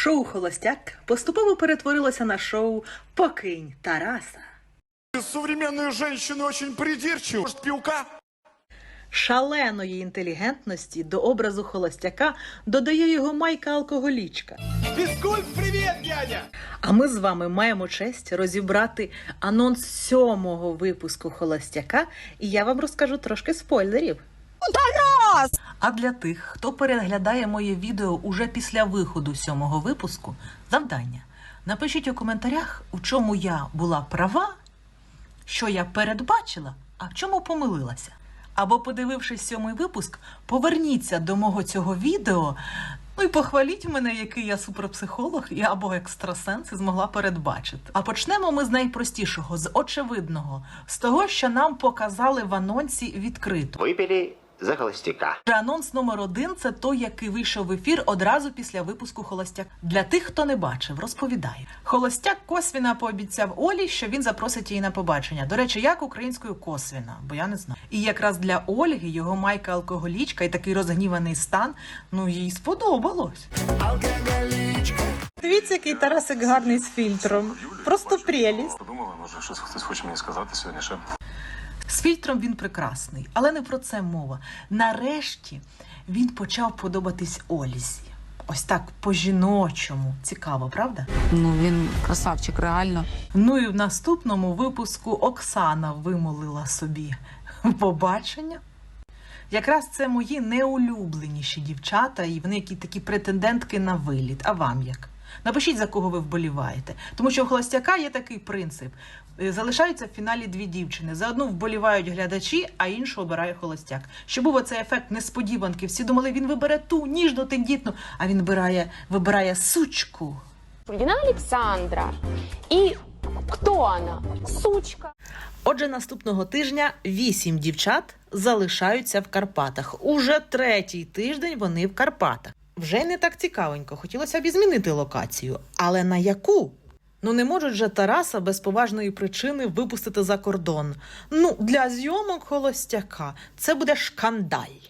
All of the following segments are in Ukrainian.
Шоу Холостяк поступово перетворилося на шоу Покинь Тараса. Современные женщины очень придирчивы. Может, пилка? Шаленої інтелігентності до образу холостяка додає його майка алкоголічка. Физкульт, привет, дядя! А ми з вами маємо честь розібрати анонс сьомого випуску Холостяка, і я вам розкажу трошки спойлерів. А для тих, хто переглядає моє відео уже після виходу сьомого випуску, завдання. Напишіть у коментарях, у чому я була права, що я передбачила, а в чому помилилася. Або, подивившись сьомий випуск, поверніться до мого цього відео. Ну і похваліть мене, який я суперпсихолог і або екстрасенс і змогла передбачити. А почнемо ми з найпростішого, з очевидного, з того, що нам показали в анонсі відкрито. Выпили за холостяка. Анонс номер один це той, який вийшов в ефір одразу після випуску Холостяк. Для тих, хто не бачив, розповідаю. Холостяк косвіна пообіцяв Олі, що він запросить її на побачення. До речі, як українською косвіна, бо я не знаю. І якраз для Ольги його майка алкоголічка і такий розгніваний стан, ну їй сподобалось. Дивіться, який Тарасик гарний з фільтром. Просто прелість. Подумала, може, щось хтось хоче мені сказати сьогодні ще. З фільтром він прекрасний, але не про це мова. Нарешті він почав подобатись Олізі. Ось так по-жіночому. Цікаво, правда? Ну він красавчик, реально. Ну і в наступному випуску Оксана вимолила собі побачення. Якраз це мої неулюбленіші дівчата, і вони які такі претендентки на виліт. А вам як? Напишіть, за кого ви вболіваєте. Тому що у холостяка є такий принцип: Е, залишаються в фіналі дві дівчини. За одну вболівають глядачі, а іншу обирає холостяк. Щоб був оцей ефект несподіванки. Всі думали, він вибере ту ніжну, тендітну, а він вибирає, вибирає сучку. Ульгина Александра. И кто она? Сучка. Отже, наступного тижня вісім дівчат залишаються в Карпатах. Уже третій тиждень вони в Карпатах. Вже не так цікавенько. Хотілося б і змінити локацію. Але на яку? Ну не можуть же Тараса без поважної причини випустити за кордон. Ну, для зйомок холостяка це буде шкандаль.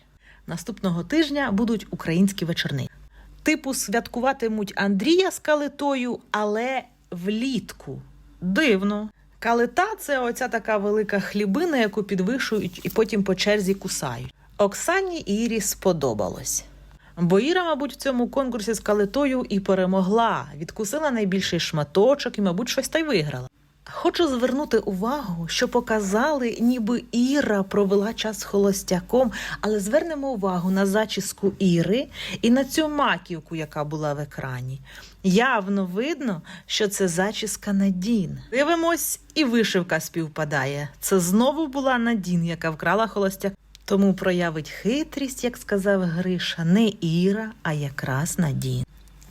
Наступного тижня будуть українські вечорни. Типу святкуватимуть Андрія з калитою, але влітку. Дивно. Калита це оця така велика хлібина, яку підвишують і потім по черзі кусають. Оксані Ірі сподобалось. Бо Іра, мабуть, в цьому конкурсі з калитою і перемогла, відкусила найбільший шматочок і, мабуть, щось та й виграла. Хочу звернути увагу, що показали, ніби Іра провела час холостяком, але звернемо увагу на зачіску Іри і на цю маківку, яка була в екрані. Явно видно, що це зачіска Надін. Дивимось, і вишивка співпадає. Це знову була Надін, яка вкрала холостяк. Тому проявить хитрість, як сказав Гриша, не Іра, а якраз Надін.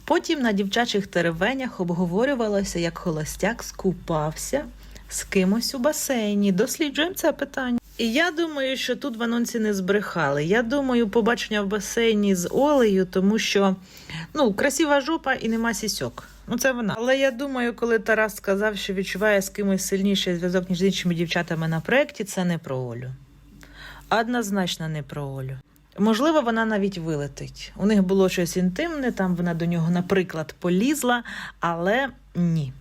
Потім на дівчачих теревенях обговорювалося, як холостяк скупався з кимось у басейні. Досліджуємо це питання. І я думаю, що тут в анонсі не збрехали. Я думаю, побачення в басейні з Олею, тому що ну, красива жопа і нема сісьок. Ну, це вона. Але я думаю, коли Тарас сказав, що відчуває з кимось сильніший зв'язок ніж з іншими дівчатами на проєкті, це не про Олю. Однозначно не про Олю. Можливо, вона навіть вилетить. У них було щось інтимне, там вона до нього, наприклад, полізла, але ні.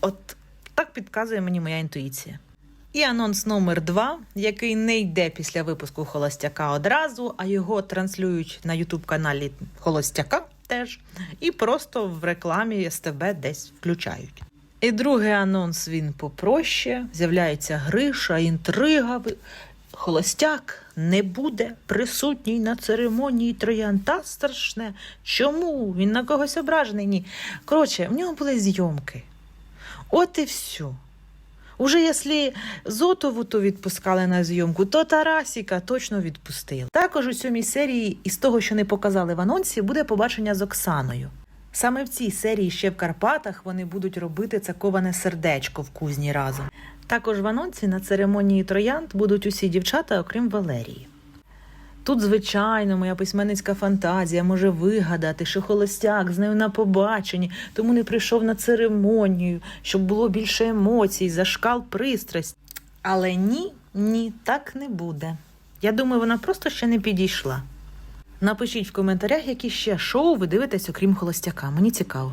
От так підказує мені моя інтуїція. І анонс номер два, який не йде після випуску Холостяка одразу, а його транслюють на Ютуб-каналі Холостяка теж, і просто в рекламі СТБ десь включають. І другий анонс він попроще. З'являється гриша, інтрига. Холостяк не буде присутній на церемонії троян. Та страшне. Чому? Він на когось ображений? Ні. Коротше, в нього були зйомки. От і все. Уже якщо Зотову то відпускали на зйомку, то Тарасіка точно відпустили. Також у сьомій серії, із того, що не показали в анонсі, буде побачення з Оксаною. Саме в цій серії ще в Карпатах вони будуть робити це коване сердечко в кузні разом. Також в анонсі на церемонії троянд будуть усі дівчата, окрім Валерії. Тут, звичайно, моя письменницька фантазія може вигадати, що холостяк з нею на побаченні, тому не прийшов на церемонію, щоб було більше емоцій, зашкал пристрасть. Але ні, ні, так не буде. Я думаю, вона просто ще не підійшла. Напишіть в коментарях, які ще шоу ви дивитесь, окрім холостяка. Мені цікаво.